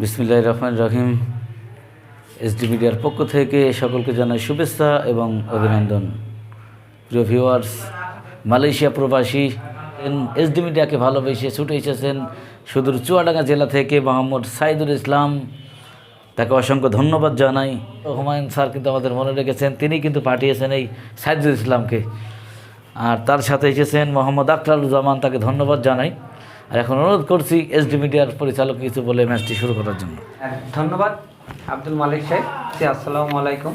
বিসমিল্লাহ রহমান রহিম। এসডি মিডিয়ার পক্ষ থেকে সকলকে জানাই শুভেচ্ছা এবং অভিনন্দন। প্রিয় ভিউয়ার্স মালয়েশিয়া প্রবাসী এসডি মিডিয়াকে ভালোবেসে ছুটে এসেছেন সুদূর চুয়াডাঙ্গা জেলা থেকে মোহাম্মদ সাইদুল ইসলাম। তাকে অসংখ্য ধন্যবাদ জানাই। হুমায়ুন স্যার কিন্তু আমাদের মনে রেখেছেন, তিনি কিন্তু পাঠিয়েছেন এই সাইদুল ইসলামকে। আর তার সাথে এসেছেন মোহাম্মদ আখতারুজ্জামান, তাকে ধন্যবাদ জানাই। আর এখন অনুরোধ করছি এসডি মিডিয়ার পরিচালক কিছু বলে ম্যাচটি শুরু করার জন্য। হ্যাঁ, ধন্যবাদ আব্দুল মালিক সাহেব। জি আসসালামু আলাইকুম।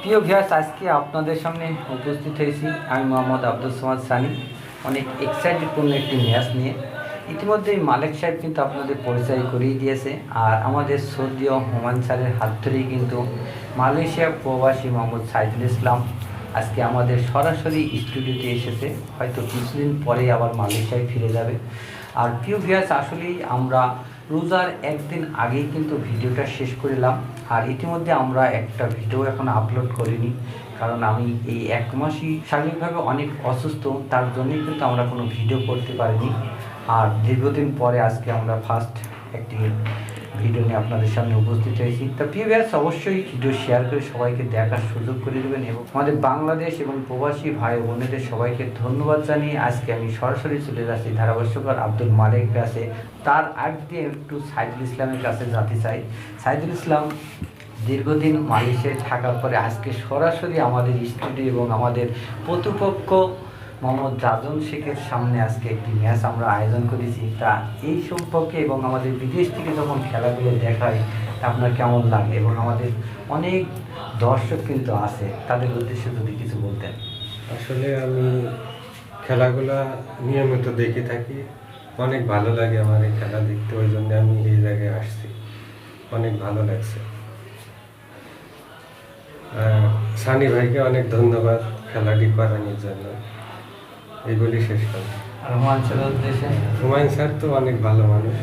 প্রিয় ভিয়াস আজকে আপনাদের সামনে উপস্থিত হয়েছি আমি মোহাম্মদ আব্দুল সামাদ সানি। অনেক এক্সাইটেডপূর্ণ একটি ম্যাচ নিয়ে। ইতিমধ্যেই মালিক সাহেব কিন্তু আপনাদের পরিচয় করিয়ে দিয়েছে আর আমাদের সৌদিও হুমান স্যারের হাত ধরেই কিন্তু মালয়েশিয়া প্রবাসী মোহাম্মদ সাইদুল ইসলাম আজকে আমাদের সরাসরি স্টুডিওতে এসেছে। হয়তো কিছুদিন পরেই আবার মালয়েশিয়ায় ফিরে যাবে। আর প্রিয় ভিয়াস আসলেই আমরা রোজার একদিন আগেই কিন্তু ভিডিওটা শেষ করলাম আর ইতিমধ্যে আমরা একটা ভিডিও এখন আপলোড করিনি, কারণ আমি এই এক মাসই শারীরিকভাবে অনেক অসুস্থ, তার জন্যই কিন্তু আমরা কোনো ভিডিও করতে পারিনি। আর দীর্ঘদিন পরে আজকে আমরা ফার্স্ট একটি ভিডিও নিয়ে আপনাদের সামনে উপস্থিত হয়েছি। তা প্রিভিয়াস অবশ্যই ভিডিও শেয়ার করে সবাইকে দেখার সুযোগ করে দেবেন এবং আমাদের বাংলাদেশ এবং প্রবাসী ভাই বোনেদের সবাইকে ধন্যবাদ জানিয়ে আজকে আমি সরাসরি চলে যাচ্ছি ধারাভাষ্যকার আব্দুল মালিক কাছে। তার আগ দিয়ে একটু সাইদুল ইসলামের কাছে যেতে চাই। সাইদুল ইসলাম, দীর্ঘদিন মালয়েশিয়ায় থাকার পরে আজকে সরাসরি আমাদের স্টুডিও এবং আমাদের প্রতিপক্ষ মোহাম্মদ রাজন শেখের সামনে আজকে একটি ম্যাচ আমরা আয়োজন করেছি। তা এই সম্পর্কে এবং আমাদের বিদেশ থেকে যখন খেলাগুলো দেখায় আপনার কেমন লাগে? এবং আমাদের অনেক দর্শক কিন্তু আছে, তাদের উদ্দেশ্যে যদি কিছু বলতেন। আসলে আমি খেলাগুলা নিয়মিত দেখে থাকি। অনেক ভালো লাগে আমার এই খেলা দেখতে, ওই জন্য আমি এই জায়গায় আসছি। অনেক ভালো লাগছে। সানি ভাইকে অনেক ধন্যবাদ খেলাটি করানোর জন্য। এইগুলি শেষ করি। আর রোমাঞ্চের উদ্দেশ্যে? হুমায়ুন স্যার তো অনেক ভালো মানুষ।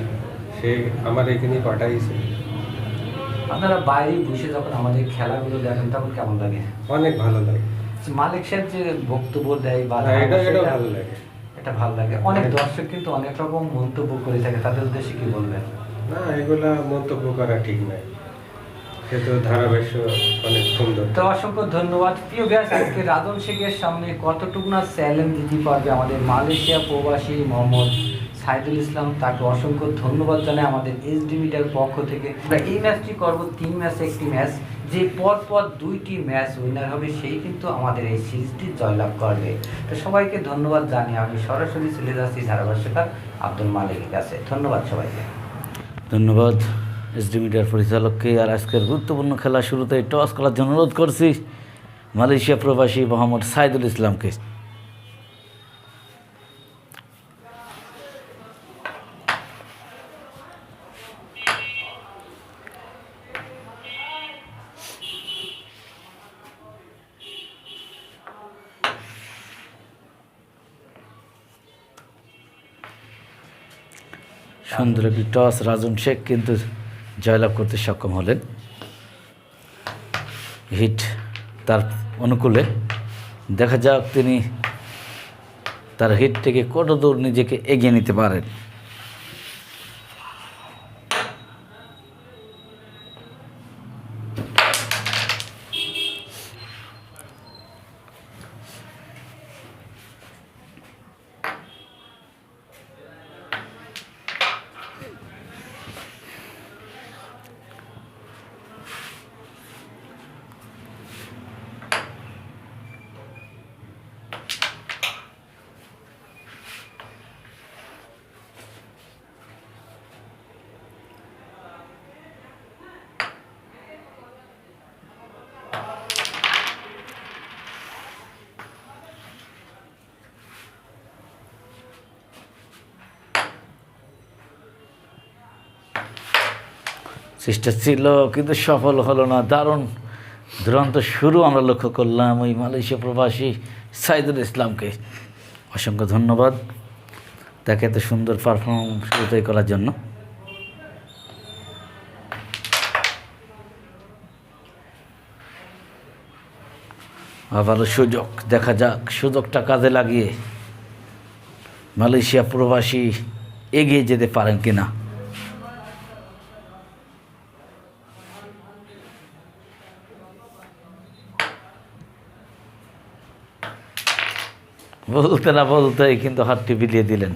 সে আমার এখানে পাঠাইছে আপনারা বাইরে বসে যখন আমাদের খেলাগুলো দেখেন তখন কেমন লাগে? অনেক ভালো লাগে। মালিক সাহেব যে বক্তব্য দেয় বা হ্যাঁ, এটা এটা সেটা- ভালো লাগে। এটা ভালো লাগে। অনেক দর্শক কিন্তু অনেক রকম মন্তব্য করে থাকে তাদের উদ্দেশ্যে কি বলবেন? না এগুলা মন্তব্য করা ঠিক নাই সে তো ধারাভাষ্য অনেক অসংখ্য ধন্যবাদ। প্রিয় ব্যাস আজকে রাজন শেখের সামনে কতটুকু না চ্যালেঞ্জ দিতে পারবে আমাদের মালয়েশিয়া প্রবাসী মোহাম্মদ সাইদুল ইসলাম? তাকে অসংখ্য ধন্যবাদ জানাই আমাদের এইচডি মিডিয়ার পক্ষ থেকে। আমরা এই ম্যাচটি করব তিন ম্যাচে একটি ম্যাচ যে পর পর দুইটি ম্যাচ উইনার হবে সেই কিন্তু আমাদের এই সিরিজটি জয়লাভ করবে। তো সবাইকে ধন্যবাদ জানিয়ে আমি সরাসরি চলে যাচ্ছি ধারাভাষ্যকার আব্দুল মালিকের কাছে। ধন্যবাদ সবাইকে। ধন্যবাদ। এসডি মিডিয়ার পরিচালককে আর আজকের গুরুত্বপূর্ণ খেলা শুরুতে টস করার জন্য অনুরোধ করছি মালয়েশিয়া প্রবাসী মোহাম্মদ সাইদুল ইসলামকে। সুন্দর একটি টস, রাজন শেখ কিন্তু জয়লাভ করতে সক্ষম হলেন। হিট তার অনুকূলে। দেখা যাক তিনি তার হিট থেকে কত দূর নিজেকে এগিয়ে নিতে পারেন। চেষ্টা ছিল, কিন্তু সফল হলো না। দারুণ দুরন্ত শুরু আমরা লক্ষ্য করলাম ওই মালয়েশিয়া প্রবাসী সাইদুল ইসলামকে। অসংখ্য ধন্যবাদ তাকে এত সুন্দর পারফর্ম শুরুতেই করার জন্য। আবারও সুযোগ, দেখা যাক, সুযোগটা কাজে লাগিয়ে মালয়েশিয়া প্রবাসী এগিয়ে যেতে পারেন কিনা। বলতে না বলতে কিন্তু হাতটি বিলিয়ে দিলেন।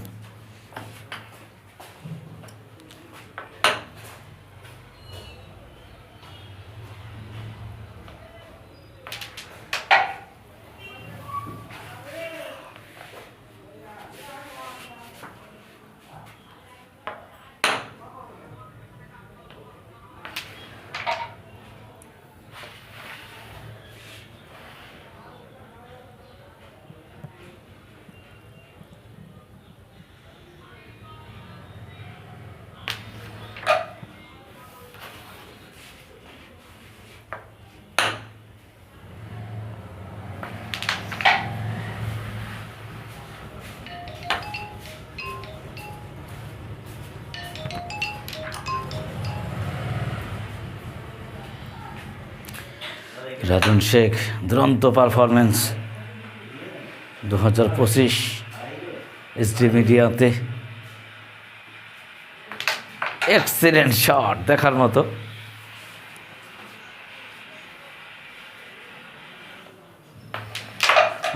রাজন শেখ, দুরন্ত পারফরমেন্স দু হাজার পঁচিশ এসডি মিডিয়াতে এক্সিলেন্ট শট দেখার মতো।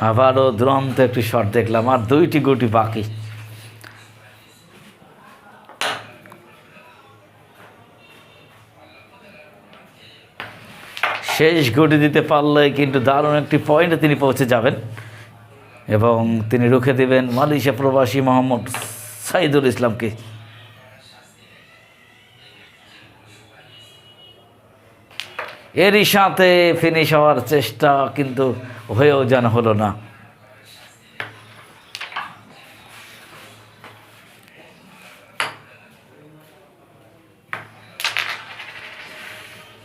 আবারও দুরন্ত একটি শট দেখলাম, আর দুইটি গুটি বাকি। শেষ গুটি দিতে পারলে কিন্তু দারুণ একটি পয়েন্টে তিনি পৌঁছে যাবেন। এবং তিনি রুখে দেবেন মালয়েশিয়া প্রবাসী মোহাম্মদ সাইদুল ইসলামকে। এরই সাথে ফিনিশ হওয়ার চেষ্টা কিন্তু হয়েও যেন হলো না।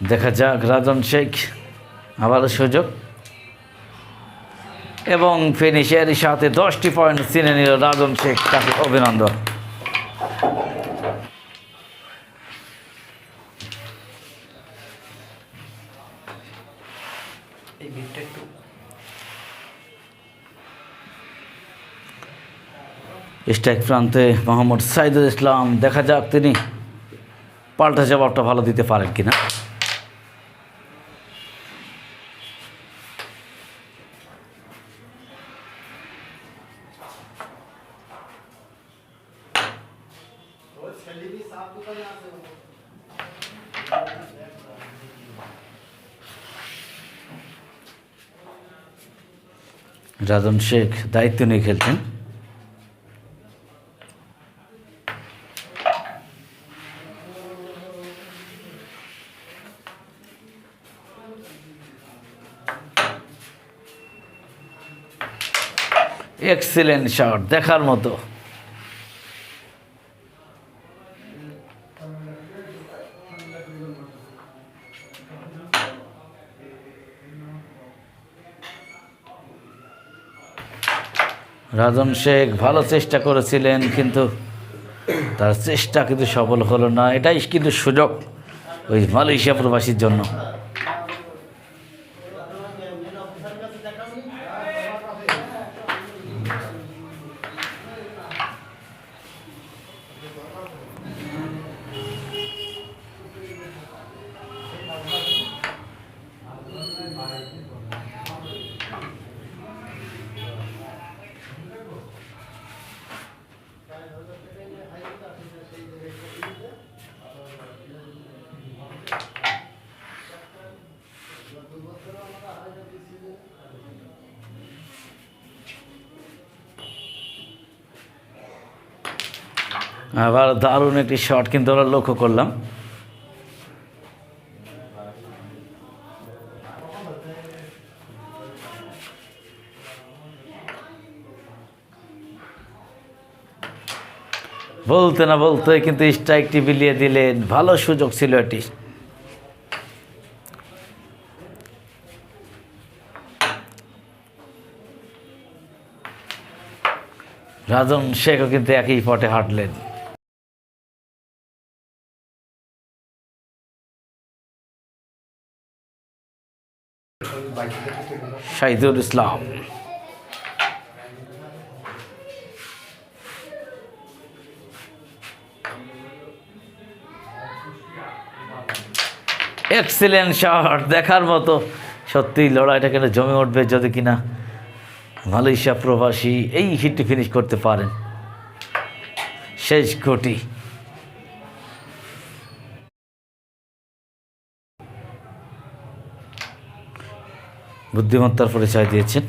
দেখা যাক রাজন শেখ আবারও সুযোগ। এবং ফিনিশের সাথে দশটি পয়েন্ট চিনে নিল রাজন শেখ তাকে অভিনন্দন। স্ট্রাইক প্রান্তে মোহাম্মদ সাইদুল ইসলাম দেখা যাক তিনি পাল্টা জবাবটা ভালো দিতে পারেন কিনা। রাজন শেখ দায়িত্ব নিয়ে খেলছেন। এক্সেলেন্ট শট দেখার মতো। রাজন শেখ ভালো চেষ্টা করেছিলেন, কিন্তু তার চেষ্টা কিন্তু সফল হলো না। এটাই কিন্তু সুযোগ ওই মালয়েশিয়া প্রবাসীর জন্য। আবার দারুণ একটি শট কিন্তু আমরা লক্ষ্য করলাম। বলতে না বলতে কিন্তু স্ট্রাইকটি বিলিয়ে দিলেন। ভালো সুযোগ ছিল এটি। রাজন শেখও কিন্তু একই পটে হাঁটলেন। শাহিদুল ইসলাম। এক্সিলেন্ট শট দেখার মতো। সত্যি লড়াইটা কেন জমে উঠবে যদি কিনা মালয়েশিয়া প্রবাসী এই হিটটি ফিনিশ করতে পারেন। শেষ কোটি। বুদ্ধিমত্তার পরিচয় দিয়েছেন।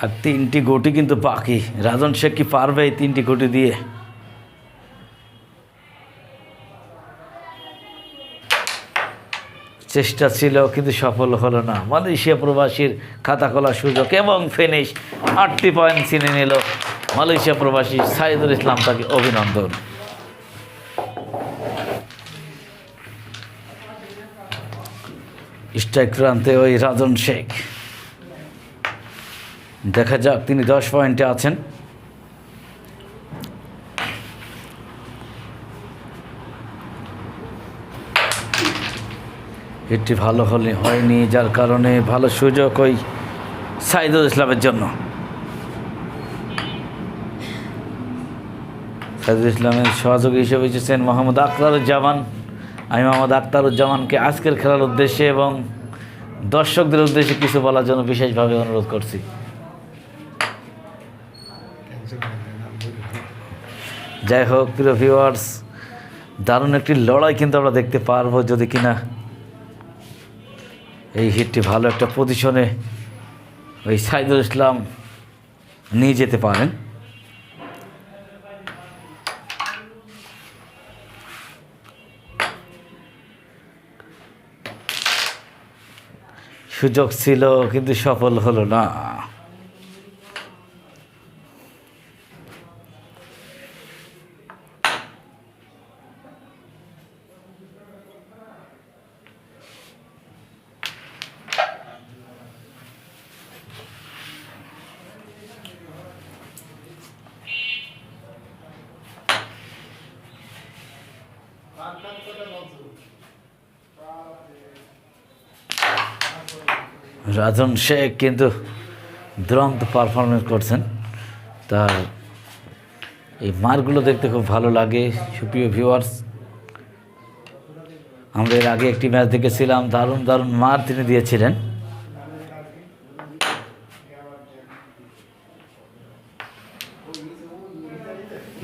আর তিনটি গোটি কিন্তু বাকি রাজন শেখ কি পারবে এই তিনটি গোটি দিয়ে? চেষ্টা ছিল, কিন্তু সফল হলো না। মালয়েশিয়া প্রবাসীর খাতা খোলার সুযোগ এবং ফিনিশ আটটি পয়েন্ট ছিনে নিল মালয়েশিয়া প্রবাসী সাইদুল ইসলাম তাকে অভিনন্দন। স্ট্রাইক প্রান্তে ওই রাজন শেখ। দেখা যাক তিনি দশ পয়েন্টে আছেন। এটি ভালো হলে হয়নি, যার কারণে ভালো সুযোগ ওই সাইদুল ইসলামের জন্য। সাইদুল ইসলামের সহযোগী হিসেবে এসেছেন মোহাম্মদ আখতারুজ্জামান। আমি মোহাম্মদ আখতারুজ্জামানকে আজকের খেলার উদ্দেশ্যে এবং দর্শকদের উদ্দেশ্যে কিছু বলার জন্য বিশেষভাবে অনুরোধ করছি। যাই হোক, প্রিয় ভিউয়ার্স দারুণ একটি লড়াই কিন্তু আমরা দেখতে পারব যদি কিনা এই হিটটি ভালো একটা পজিশনে ওই সাইদুল ইসলাম নিয়ে যেতে পারেন। সুযোগ ছিল, কিন্তু সফল হলো না। রাজন শেখ কিন্তু দুরন্ত পারফরমেন্স করছেন। তার এই মারগুলো দেখতে খুব ভালো লাগে, সুপ্রিয় ভিউয়ার্স আমরা এর আগে একটি ম্যাচ দেখেছিলাম, দারুণ দারুণ মার তিনি দিয়েছিলেন।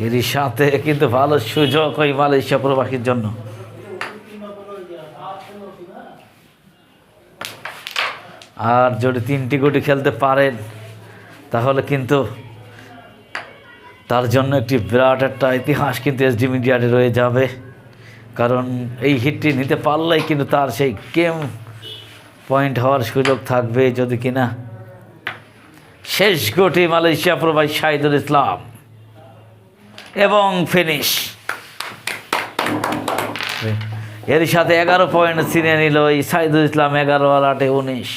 এরই সাথে কিন্তু ভালো সুযোগ ওই মালয়েশিয়া প্রবাসীর জন্য। আর যদি তিনটি গুটি খেলতে পারেন, তাহলে কিন্তু তার জন্য একটি বিরাট একটা ইতিহাস কিন্তু এসডি মিডিয়াতে রয়ে যাবে। কারণ এই হিটটি নিতে পারলেই কিন্তু তার সেই গেম পয়েন্ট হওয়ার সুযোগ থাকবে যদি কিনা। শেষ গুটি মালয়েশিয়া প্রবাসী শাহিদুল ইসলাম। এবং ফিনিশ এর সাথে এগারো পয়েন্ট ছিনিয়ে নিল এই সাইদুল ইসলাম এগারো আর আটে উনিশ।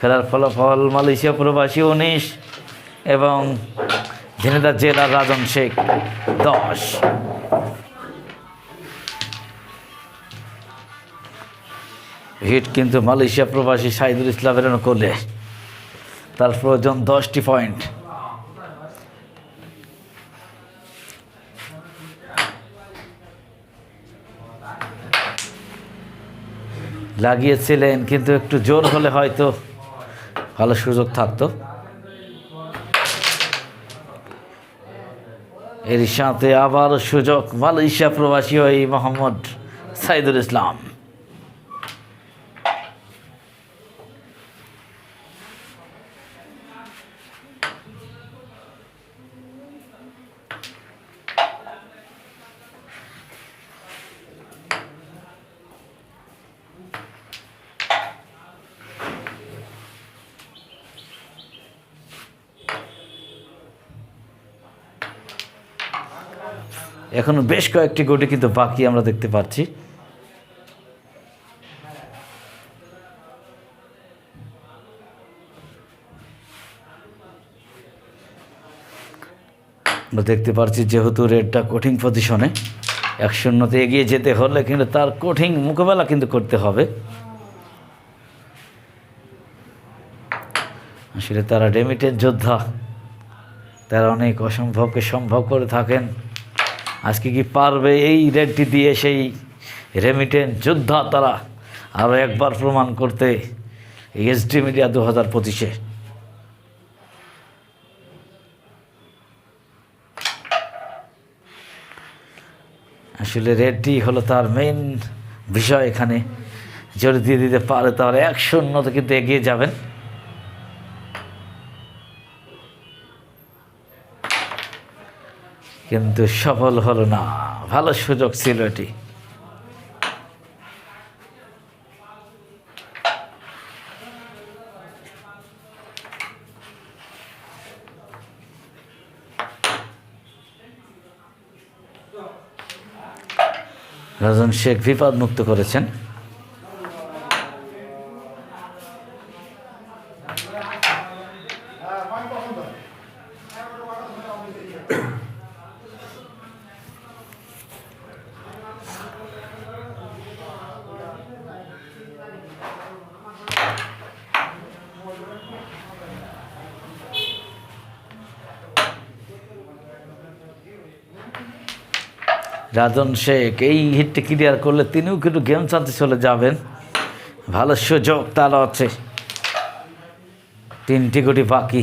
খেলার ফলাফল মালয়েশিয়া প্রবাসী উনিশ এবং ঝিনেদা জেলার রাজন শেখ দশ। হিট কিন্তু মালয়েশিয়া প্রবাসী সাইদুল ইসলামের করলে তার প্রয়োজন দশটি পয়েন্ট লাগিয়েছিলেন, কিন্তু একটু জোর হলে হয়তো ভালো সুযোগ থাকতো। এর সাথে আবার সুযোগ মালয়েশিয়া প্রবাসী ওই মোহাম্মদ সাইদুল ইসলাম। এখনও বেশ কয়েকটি গোটি কিন্তু বাকি আমরা দেখতে পাচ্ছি। আমরা দেখতে পাচ্ছি যেহেতু রেডটা কঠিন পজিশনে, এক শূন্যতে এগিয়ে যেতে হলে কিন্তু তার কঠিন মোকাবেলা কিন্তু করতে হবে। আসলে তারা রেমিটেন্স যোদ্ধা, তারা অনেক অসম্ভবকে সম্ভব করে থাকেন। আজকে কি পারবে এই রেডটি দিয়ে সেই রেমিটেন্স যোদ্ধা তারা? আরও একবার প্রমাণ করতে এসডি মিডিয়া দু হাজার পঁচিশে। আসলে রেডটি হলো তার মেইন বিষয় এখানে। যদি দিয়ে দিতে পারে তাহলে এক শূন্যতে কিন্তু এগিয়ে যাবেন। কিন্তু সফল হলো না। ভালো সুযোগ ছিল এটি। রাজন শেখ বিপদ মুক্ত করেছেন। রাজন শেখ, এই হিটটি ক্লিয়ার করলে তিনিও কিন্তু গেম চালতে চলে যাবেন। ভালো সুযোগ তার আছে। তিনটি গুটি বাকি।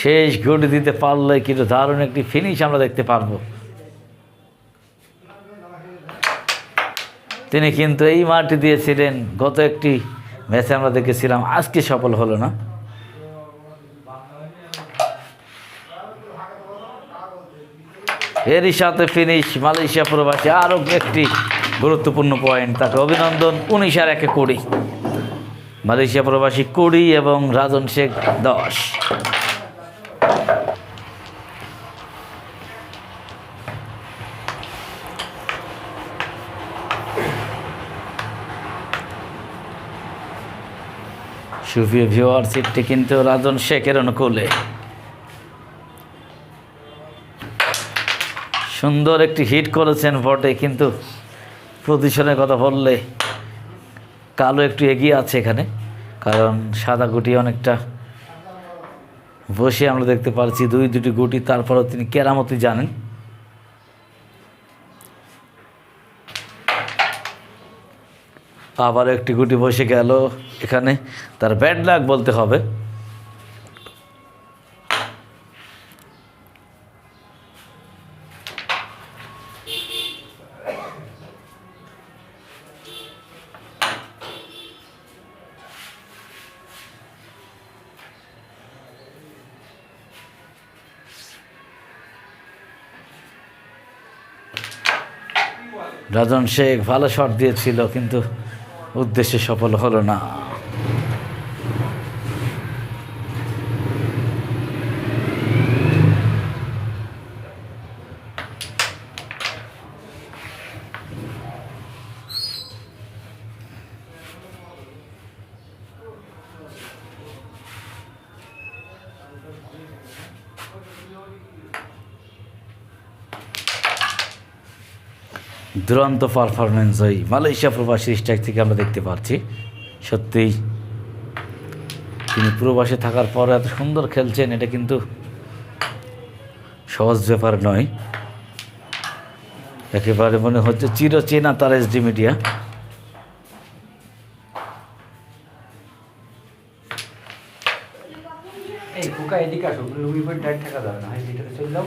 শেষ গুটি দিতে পারলে কিন্তু দারুণ একটি ফিনিশ আমরা দেখতে পারব। তিনি কিন্তু এই মাটি দিয়েছিলেন। গত একটি ম্যাচে আমরা দেখেছিলাম, আজকে সফল হলো না। এরই সাথে ফিনিশ মালয়েশিয়া প্রবাসী আরও একটি গুরুত্বপূর্ণ পয়েন্ট তাকে অভিনন্দন, উনিশ আর একে কুড়ি। মালয়েশিয়া প্রবাসী কুড়ি এবং রাজন শেখ দশ। সুপ্রিয় ভিওয়ার সিটটি কিন্তু রাজন শেখের অনুকূলে। সুন্দর একটি হিট করেছেন বটে, কিন্তু পজিশনের কথা বললে কালো একটু এগিয়ে আছে এখানে, কারণ সাদা গুটি অনেকটা বসে আমরা দেখতে পাচ্ছি দুই দুটি গুটি, তারপরেও তিনি কেরামতি জানেন। আবার একটি গুটি বসে গেল এখানে। তার ব্যাড লাক বলতে হবে। রাজন শেখ ভালো শট দিয়েছিল, কিন্তু উদ্দেশ্যে সফল হলো না। দুরন্ত পারফরমেন্স ওই মালয়েশিয়া প্রবাসী স্ট্রাইক থেকে আমরা দেখতে পাচ্ছি। সত্যিই তিনি প্রবাসে থাকার পর এত সুন্দর খেলছেন, এটা কিন্তু সহজ ব্যাপার নয়। একেবারে মনে হচ্ছে চিরচেনা তার এসডি মিডিয়া। এই কুকা এদিকে আসো লুবি পয়েন্ট ডাইরেক্ট থাকা না হয় ভিতরে চলে যাও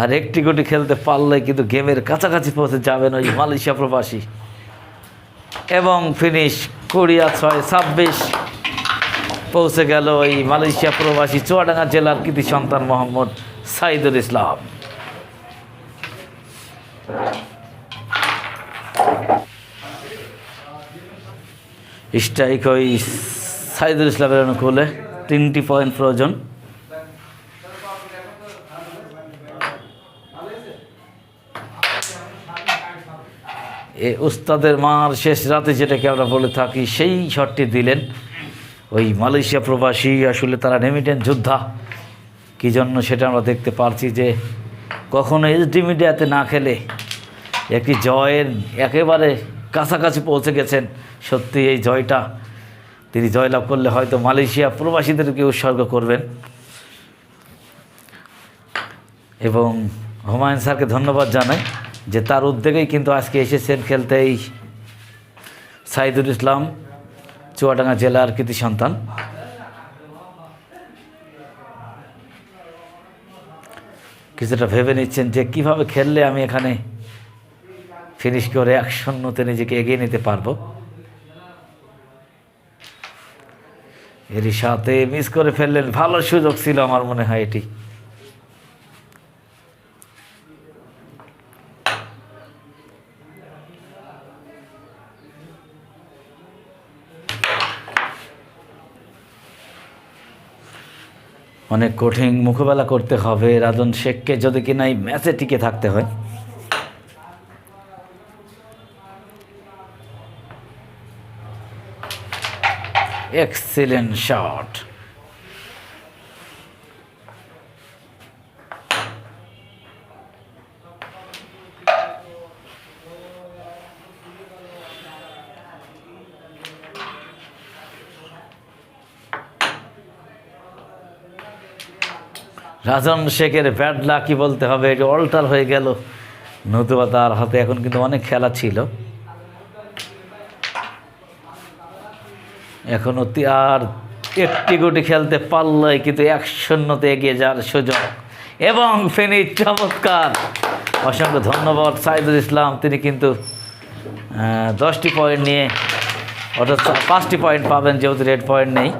আর একটি গুটি খেলতে পারলে কিন্তু গেমের কাছাকাছি পৌঁছে যাবেন ওই মালয়েশিয়া প্রবাসী। এবং ফিনিশ কোরিয়া ছয় ছাব্বিশ। পৌঁছে গেল ওই মালয়েশিয়া প্রবাসী চুয়াডাঙ্গা জেলার কৃতি সন্তান মোহাম্মদ সাইদুল ইসলাম। স্ট্রাইক ওই সাইদুল ইসলামের অনুকূলে তিনটি পয়েন্ট প্রয়োজন। এ উস্তাদের মার শেষ রাতে যেটাকে আমরা বলে থাকি, সেই শটটি দিলেন। ওই মালয়েশিয়া প্রবাসী আসলে তারা রেমিটেন্স যোদ্ধা। কী জন্য সেটা আমরা দেখতে পারছি যে কখনো এইচডি মিডিয়াতে না খেলে একটি জয়ের একেবারে কাছাকাছি পৌঁছে গেছেন। সত্যি এই জয়টা তিনি জয়লাভ করলে হয়তো মালয়েশিয়া প্রবাসীদেরকে উৎসর্গ করবেন। এবং হুমায়ুন স্যারকে ধন্যবাদ জানাই। যে তার উদ্যোগেই কিন্তু আজকে এসেছেন খেলতে এই সাইদুল ইসলাম, চুয়াডাঙ্গা জেলার কৃতি সন্তান। কিছুটা ভেবে নিচ্ছেন যে কীভাবে খেললে আমি এখানে ফিনিশ করে এক শূন্যতে নিজেকে এগিয়ে নিতে পারব। এরই সাথে মিস করে ফেললেন, ভালো সুযোগ ছিল আমার মনে হয় এটি। অনেক কঠিন মোকাবেলা করতে হবে। রাজন শেখকে যদি কিনা এই ম্যাচে টিকে থাকতে হয়। এক্সিলেন্ট শট রাজন শেখের ব্যাড লাকি বলতে হবে? এটি অল্টার হয়ে গেল। নতুবা তার হাতে এখন কিন্তু অনেক খেলা ছিল। এখন তি- আর একটি গুটি খেলতে পারলই কিন্তু এক শূন্যতে এগিয়ে যাওয়ার সুযোগ। এবং ফেনী চমৎকার। অসংখ্য ধন্যবাদ, সাইদুল ইসলাম। তিনি কিন্তু দশটি পয়েন্ট নিয়ে, অর্থাৎ পাঁচটি পয়েন্ট পাবেন, যেহেতু রেড পয়েন্ট নেই।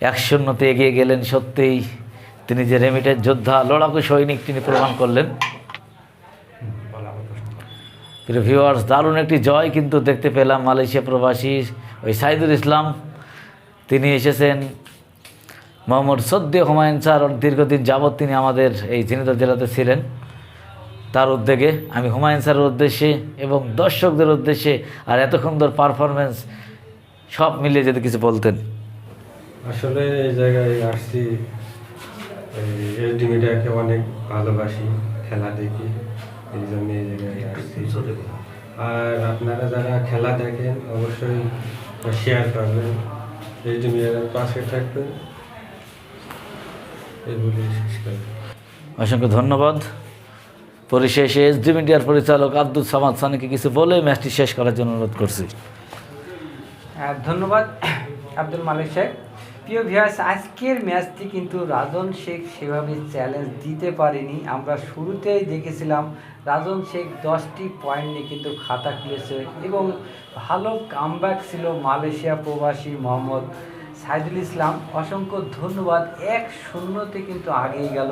এক শূন্যতে এগিয়ে গেলেন সত্যিই। তিনি যে রেমিটের যোদ্ধা, লড়াকু সৈনিক তিনি প্রমাণ করলেন। ভিউয়ার্স দারুণ একটি জয় কিন্তু দেখতে পেলাম মালয়েশিয়া প্রবাসী ওই সাইদুল ইসলাম। তিনি এসেছেন মোহাম্মদ সদ্য হুমায়ুন স্যার দীর্ঘদিন যাবৎ তিনি আমাদের এই ঝিনাইদহ জেলাতে ছিলেন। তার উদ্যোগে আমি হুমায়ুন স্যারের উদ্দেশ্যে এবং দর্শকদের উদ্দেশ্যে আর এত সুন্দর পারফরমেন্স সব মিলিয়ে যদি কিছু বলতেন। আসলে এই জায়গায় আসছি এলডি মিডিয়াকে অনেক ভালোবাসি খেলা দেখি এই জন্য এই জায়গায় আসছি। আর আপনারা যারা খেলা দেখেন অবশ্যই শেয়ার করবেন। এইচডি মিডিয়ার পাশে থাকবেন। এগুলি শেষ করি। অসংখ্য ধন্যবাদ। পরিশেষে এসডি মিডিয়ার পরিচালক আব্দুল সামাদ সানিকে কিছু বলে ম্যাচটি শেষ করার জন্য অনুরোধ করছি। ধন্যবাদ আব্দুল মালিক সাহেব। প্রিয় ভিয়াস আজকের ম্যাচটি কিন্তু রাজন শেখ সেভাবে চ্যালেঞ্জ দিতে পারেনি। আমরা শুরুতেই দেখেছিলাম রাজন শেখ দশটি পয়েন্ট নিয়ে কিন্তু খাতা খুলেছে এবং ভালো কামব্যাক ছিল মালয়েশিয়া প্রবাসী মোহাম্মদ সাইদুল ইসলাম, অসংখ্য ধন্যবাদ। এক শূন্যতে কিন্তু আগেই গেল।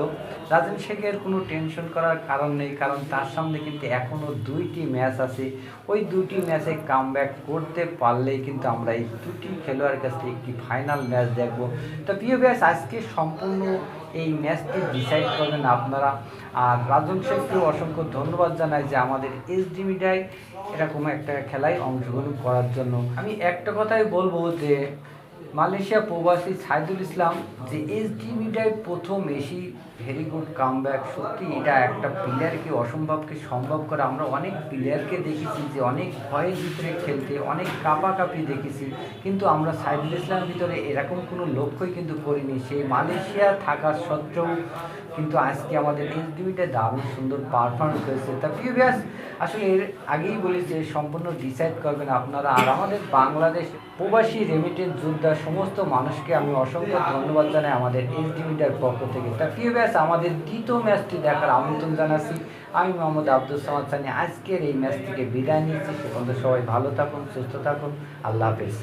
রাজন শেখের কোনো টেনশন করার কারণ নেই, কারণ তার সামনে কিন্তু এখনও দুইটি ম্যাচ আছে। ওই দুটি ম্যাচে কামব্যাক করতে পারলেই কিন্তু আমরা এই দুটি খেলোয়াড়ের কাছ থেকে একটি ফাইনাল ম্যাচ দেখব। তো প্রিয় ব্যাস, আজকে সম্পূর্ণ এই ম্যাচটি ডিসাইড করবেন আপনারা। আর রাজন শেখকেও অসংখ্য ধন্যবাদ জানাই যে আমাদের এসডি মিডিয়ায় এরকম একটা খেলায় অংশগ্রহণ করার জন্য। আমি একটা কথাই বলব যে মালয়েশিয়া প্রবাসী সাইদুল ইসলাম যে এসডি মিডিয়ায় প্রথম AC very good come back সত্যি এটা একটা প্লেয়ারকে অসম্ভবকে সম্ভব করে। আমরা অনেক প্লেয়ারকে দেখেছি যে অনেক ভয়ের ভিতরে খেলতে, অনেক কাপাকাপি দেখেছি। কিন্তু আমরা সাইদুল ইসলামের ভিতরে এরকম কোনো লক্ষ্যই কিন্তু করিনি। সেই মালয়েশিয়া থাকা সত্ত্বেও কিন্তু আজকে আমাদের এসডিবিতে দারুণ সুন্দর পারফরমেন্স হয়েছে তা প্রিয় ব্যাস আসলে এর আগেই বলি যে সম্পূর্ণ ডিসাইড করবেন আপনারা। আর আমাদের বাংলাদেশ প্রবাসী রেমিটেন্স যোদ্ধা সমস্ত মানুষকে আমি অসংখ্য ধন্যবাদ জানাই আমাদের এসডিবিটার পক্ষ থেকে। তা প্রিয় ব্যাস, আমাদের দ্বিতীয় ম্যাচটি দেখার আমন্ত্রণ জানাচ্ছি। আমি মোহাম্মদ আব্দুল সামাদ সানি। আজকের এই ম্যাচ থেকে বিদায় নিচ্ছি। সে পর্যন্ত সবাই ভালো থাকুন, সুস্থ থাকুন। আল্লাহ হাফেজ।